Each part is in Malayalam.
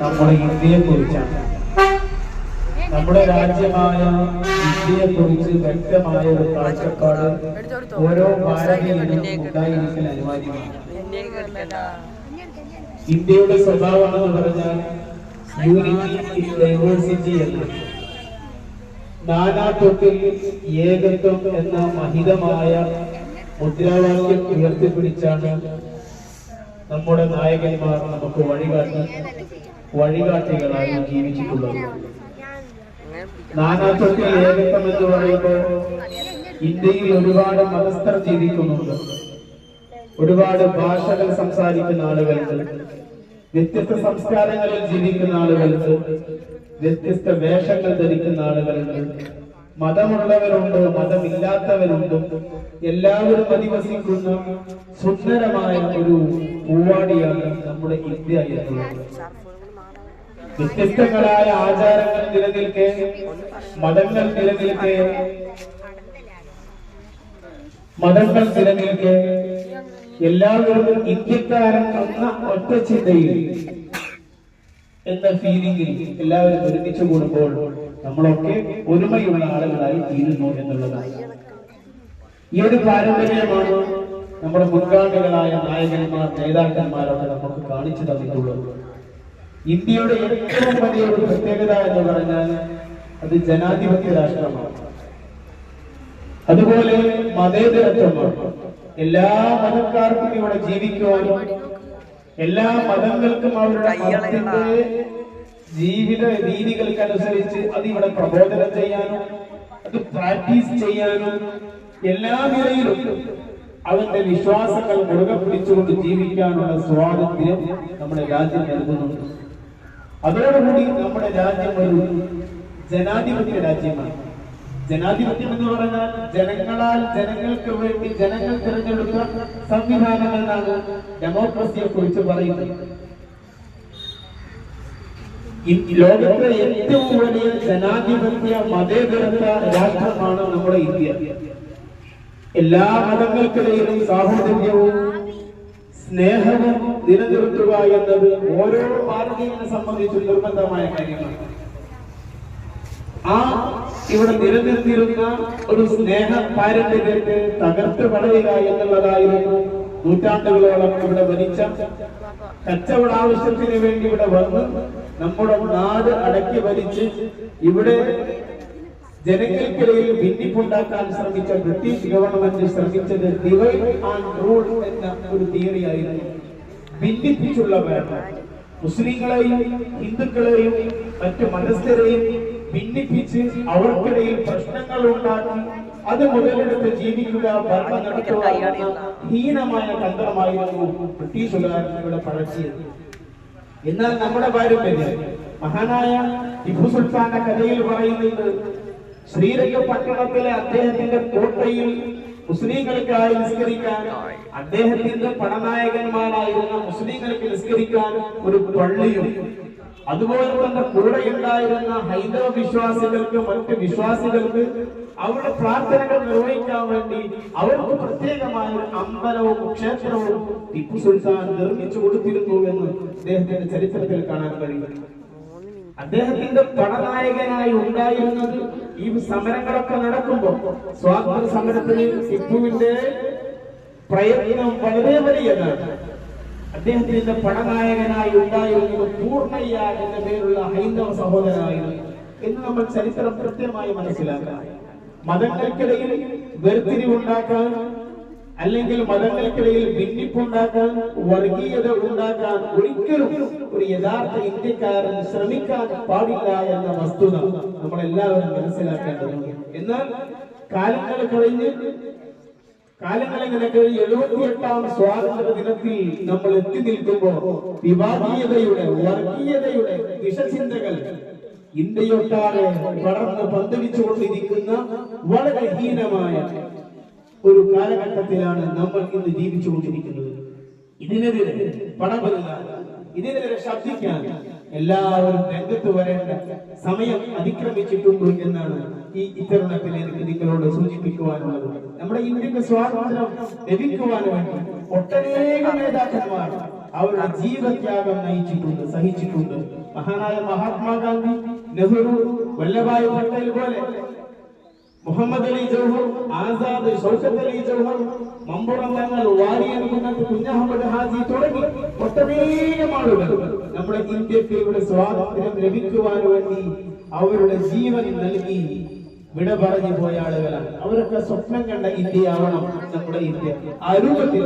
നമ്മുടെ ഇന്ത്യയെ കുറിച്ചാണ് നമ്മുടെ രാജ്യമായ ഇന്ത്യയെ കുറിച്ച് വ്യക്തമായ ഒരു കാഴ്ചപ്പാട് ഓരോ ഭാരതീയനും ഉണ്ടായിരിക്കൽ അനിവാര്യമാണ്. ഇന്ത്യയുടെ സ്വഭാവം എന്ന് പറഞ്ഞാൽ യൂണിറ്റി ഡൈവേഴ്സിറ്റി എന്ന് നാനാത്വത്തിൽ ഏകത്വം എന്ന മഹിതമായ മുദ്രാവാക്യം ഉയർത്തിപ്പിടിച്ചാണ് നമ്മുടെ നായകന്മാർ നമുക്ക് വഴികാട്ടി വഴികാട്ടികളായി ജീവിച്ചിട്ടുള്ളത്. നാനാത്വത്തിൽ ഏകത്വം എന്ന് പറയുമ്പോൾ ഇന്ത്യയിൽ ഒരുപാട് മതസ്ഥർ ജീവിക്കുന്നുണ്ട്. ഒരുപാട് ഭാഷകൾ സംസാരിക്കുന്ന ആളുകൾക്ക് വ്യത്യസ്ത സംസ്കാരങ്ങളിൽ ജീവിക്കുന്ന ആളുകൾക്ക് വ്യത്യസ്ത വേഷങ്ങൾ ധരിക്കുന്ന ആളുകൾക്ക് മതമുള്ളവരുണ്ട് മതമില്ലാത്തവരുണ്ട് എല്ലാവരും അധിവസിക്കുന്ന സുന്ദരമായ ഒരു പൂവാടിയാണ് നമ്മുടെ ഇന്ത്യ എന്നുള്ളത്. വ്യത്യസ്തങ്ങളായ ആചാരങ്ങൾ നിലനിൽക്കെ മതങ്ങൾ നിലനിൽക്കെ മതങ്ങൾ നിലനിൽക്കെ എല്ലാവരും ഇന്ത്യക്കാരൻ എന്ന ഒറ്റ ചിന്തയിൽ എന്ന ഫീലിംഗിൽ എല്ലാവരും ഒരുമിച്ച് കൂടുമ്പോൾ നമ്മളൊക്കെ ഒരുമയുള്ള ആളുകളായി തീരുന്നു എന്നുള്ളതാണ്. ഈ ഒരു പാരമ്പര്യമാണ് നമ്മുടെ മുൻഗാമികളായ നായകന്മാർ നേതാക്കന്മാരൊക്കെ നമുക്ക് കാണിച്ചു തന്നിട്ടുള്ളത്. ഇന്ത്യയുടെ ഏറ്റവും വലിയ ഒരു പ്രത്യേകത എന്ന് പറഞ്ഞാൽ അത് ജനാധിപത്യ രാഷ്ട്രമാണ്. അതുപോലെ മതേതരത്വമാണ്. എല്ലാ മതക്കാർക്കും ഇവിടെ ജീവിക്കുവാനും എല്ലാ മതങ്ങൾക്കും അവരുടെ ജീവിത രീതികൾക്കനുസരിച്ച് അത് ഇവിടെ പ്രബോധനം ചെയ്യാനും അത് പ്രാക്ടീസ് ചെയ്യാനും എല്ലാ നിലയിലും അവന്റെ വിശ്വാസങ്ങൾ മുറുകെ പിടിച്ചുകൊണ്ട് ജീവിക്കാനുള്ള സ്വാതന്ത്ര്യം നമ്മുടെ രാജ്യം നൽകുന്നുണ്ട്. അതോടുകൂടി നമ്മുടെ രാജ്യം ഒരു ജനാധിപത്യ രാജ്യമാണ്. ജനാധിപത്യം എന്ന് പറഞ്ഞാൽ ജനങ്ങളാൽ ജനങ്ങൾക്ക് വേണ്ടി ജനങ്ങൾ തിരഞ്ഞെടുത്ത സംവിധാനം എന്നാണ് ഡെമോക്രസിയെ കുറിച്ച് പറയുന്നത്. ലോകത്തിലെ ലോകത്തെ ഏറ്റവും വലിയ ജനാധിപത്യ മതേതരത്വ രാഷ്ട്രമാണ് നമ്മുടെ ഇന്ത്യ. എല്ലാ മതങ്ങൾക്കിടയിലും സാഹോദര്യവും സ്നേഹവും നിലനിർത്തുക എന്നത് ഓരോ പാർട്ടിയെ സംബന്ധിച്ച് നിർബന്ധമായ കാര്യമാണ് ആ ഇവിടെ നിലനിർത്തിയിരുന്ന ഒരു സ്നേഹ പാരമ്പര്യത്തെ തകർത്ത് കളയുക എന്നുള്ളതായിരുന്നു നൂറ്റാണ്ടുകളോളം ഇവിടെ ഭരിച്ച കച്ചവട ആവശ്യത്തിന് വേണ്ടി ഇവിടെ വന്ന് നമ്മുടെ നാട് അടക്കി വലിച്ച് ഇവിടെ ജനങ്ങൾക്കിടയിൽ ഭിന്നിപ്പുണ്ടാക്കാൻ ശ്രമിച്ച ബ്രിട്ടീഷ് ഗവൺമെന്റ് ശ്രമിച്ചത് ഡിവൈഡ് ആൻഡ് റൂൾ എന്ന ഒരു തിയറി ആയിരുന്നു. ഭിന്നിപ്പിച്ചുള്ള ഭരണം. മുസ്ലിങ്ങളെയും ഹിന്ദുക്കളെയും മറ്റു മതസ്ഥരെയും ഭിന്നിപ്പിച്ച് അവർക്കിടയിൽ പ്രശ്നങ്ങൾ ഉണ്ടാക്കി അത് മുതലെടുത്ത് ജീവിക്കുക ഭരണം നടത്തുക ഹീനമായ തന്ത്രമായിരുന്നു ബ്രിട്ടീഷുകാർ ഇവിടെ എന്നാൽ നമ്മുടെ പാരമ്പര്യം മഹാനായ ടിപ്പു സുൽത്താന്റെ കഥയിൽ പറയുന്നത് ശ്രീരംഗപട്ടണത്തിലെ അദ്ദേഹത്തിന്റെ കോട്ടയിൽ മുസ്ലിങ്ങൾക്കായി നിസ്കരിക്കാൻ അദ്ദേഹത്തിന്റെ പടനായകന്മാരായിരുന്ന മുസ്ലിങ്ങൾക്ക് നിസ്കരിക്കാൻ ഒരു പള്ളിയും അതുപോലെ തന്നെ കൂടെ ഉണ്ടായിരുന്ന ഹൈന്ദവ വിശ്വാസികൾക്ക് മറ്റ് വിശ്വാസികൾക്ക് അവരുടെ പ്രാർത്ഥനകൾ നിർവഹിക്കാൻ വേണ്ടി അവർക്ക് പ്രത്യേകമായ ഒരു അമ്പലവും ക്ഷേത്രവും ടിപ്പു സുൽത്താൻ നിർമ്മിച്ചു കൊടുത്തിരുന്നു എന്ന് അദ്ദേഹത്തിന്റെ ചരിത്രത്തിൽ കാണാൻ കഴിയും. അദ്ദേഹത്തിന്റെ പടനായകനായി ഉണ്ടായിരുന്നത് ഈ സമരങ്ങളൊക്കെ നടക്കുമ്പോൾ സ്വാതന്ത്ര്യ സമരത്തിന് ടിപ്പുവിന്റെ പ്രയത്നം വളരെ വലിയതാണ്. അദ്ദേഹത്തിന്റെ പടനായകനായി ഉണ്ടായിരുന്നത് പൂർണയ്യ എന്ന പേരുള്ള ഹൈന്ദവ സഹോദരനായിരുന്നു എന്ന് നമ്മൾ ചരിത്രം കൃത്യമായി മനസ്സിലാക്കണം. മതങ്ങൾക്കിടയിൽ വേർതിരിവുണ്ടാക്കാൻ അല്ലെങ്കിൽ മതങ്ങൾക്കിടയിൽ ഭിന്നിപ്പുണ്ടാക്കാൻ വർഗീയത ഉണ്ടാക്കാൻ ഒരിക്കലും ഒരു യഥാർത്ഥ ഇന്ത്യക്കാരൻ ശ്രമിക്കാൻ പാടില്ല എന്ന വസ്തുത നമ്മൾ എല്ലാവരും മനസ്സിലാക്കേണ്ടതുണ്ട്. എന്നാൽ കാലങ്ങൾ കഴിഞ്ഞ് കാലങ്ങളിങ്ങനെ കഴിഞ്ഞ് എഴുപത്തിയെട്ടാം സ്വാതന്ത്ര്യ ദിനത്തിൽ നമ്മൾ എത്തി നിൽക്കുമ്പോൾ വിവാദീയതയുടെ വർഗീയതയുടെ വിഷചിന്തകൾ ഇന്ത്യയൊട്ടാകെ പടർന്ന് പന്തലിച്ചുകൊണ്ടിരിക്കുന്ന വളരെ ഹീനമായ ഒരു കാലഘട്ടത്തിലാണ് നമ്മൾ ഇന്ന് ജീവിച്ചുകൊണ്ടിരിക്കുന്നത്. ഇതിനെതിരെ പടമില്ല ഇതിനെതിരെ ശബ്ദിക്കാൻ എല്ലാവരും രംഗത്ത് വരേണ്ട സമയം അതിക്രമിച്ചിട്ടുണ്ട് എന്നാണ് ഈ ഇത്തരണത്തിൽ എനിക്ക് നിങ്ങളോട് സൂചിപ്പിക്കുവാനുള്ളത്. നമ്മുടെ ഇന്ത്യയ്ക്ക് സ്വാതന്ത്ര്യം ലഭിക്കുവാൻ വേണ്ടി ഒട്ടനേകം നേതാക്കന്മാർ അവരുടെ ജീവത്യാഗം നയിച്ചിട്ടുണ്ട് സഹിച്ചിട്ടുണ്ട്. മഹാനായ മഹാത്മാഗാന്ധി നെഹ്റു വല്ലഭായ് പട്ടേൽ പോലെ മുഹമ്മദ് അലി ജൗഹർ ആസാദ് ഷൗക്കത്ത് അലി ജൗഹർ മമ്പുറം തങ്ങൾ വാരി കുന്നത്ത് കുഞ്ഞഹമ്മദ് ഹാജി തുടങ്ങി. ഒട്ടനേകം ആളുകൾ നമ്മുടെ ഇന്ത്യയ്ക്ക് ഇവിടെ സ്വാതന്ത്ര്യം ലഭിക്കുവാൻ വേണ്ടി അവരുടെ ജീവൻ നൽകി വിട പറഞ്ഞു പോയ ആളുകളാണ്. അവരൊക്കെ സ്വപ്നം കണ്ട ഇന്ത്യയാവണം നമ്മുടെ ഇന്ത്യ. ആ രൂപത്തിൽ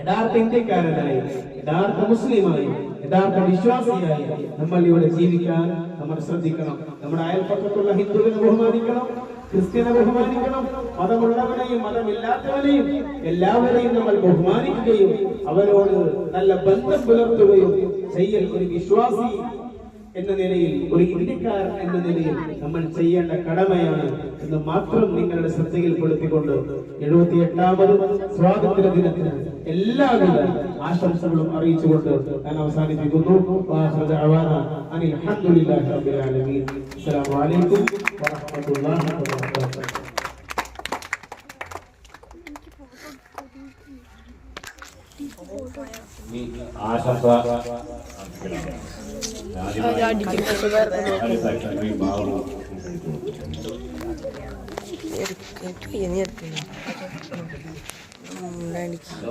യഥാർത്ഥ ഇന്ത്യക്കാരനായി യഥാർത്ഥ മുസ്ലിമായി യഥാർത്ഥ വിശ്വാസിയായി നമ്മൾ ഇവിടെ ജീവിക്കാൻ നമ്മൾ ശ്രദ്ധിക്കണം. നമ്മുടെ അയൽപ്പക്കത്തുള്ള ഹിന്ദുവിനെ ബഹുമാനിക്കണം. ക്രിസ്ത്യനെ ബഹുമാനിക്കണം. മതമുള്ളവനെയും മതമില്ലാത്തവനെയും എല്ലാവരെയും നമ്മൾ ബഹുമാനിക്കുകയും അവരോട് നല്ല ബന്ധം പുലർത്തുകയും ചെയ്യൽ ഒരു വിശ്വാസി എന്ന നിലയിൽ ഒരു ഇന്ത്യക്കാരൻ എന്ന നിലയിൽ നമ്മൾ ചെയ്യേണ്ട കടമയാണ് എന്ന് മാത്രം നിങ്ങളുടെ ശ്രദ്ധയിൽപ്പെടുത്തിക്കൊണ്ട് എഴുപത്തി എട്ടാമത് സ്വാതന്ത്ര്യ ദിനത്തിന് എല്ലാവിധ ആശംസകളും അറിയിച്ചുകൊണ്ട് ഞാൻ അവസാനിപ്പിക്കുന്നു. ആശംസ. എനിക്ക് ഇനി എടുക്കില്ല എനിക്ക്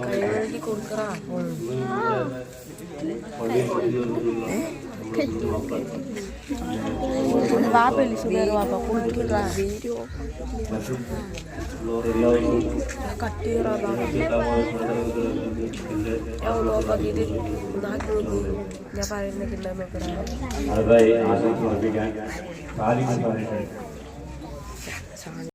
കൈകഴുകി കൊടുക്കറാ വാപ്പല്ലേ സുബേർ വാപ്പ കുളിക്കറാ വീഡിയോ കട്ടിയറാ എവ്വളോ പതിര് നാക്കി ഞാൻ പറയുന്നില്ല നോക്കറാ അടുത്തായി ആശംസ അർപ്പിക്കാൻ സാധിക്കും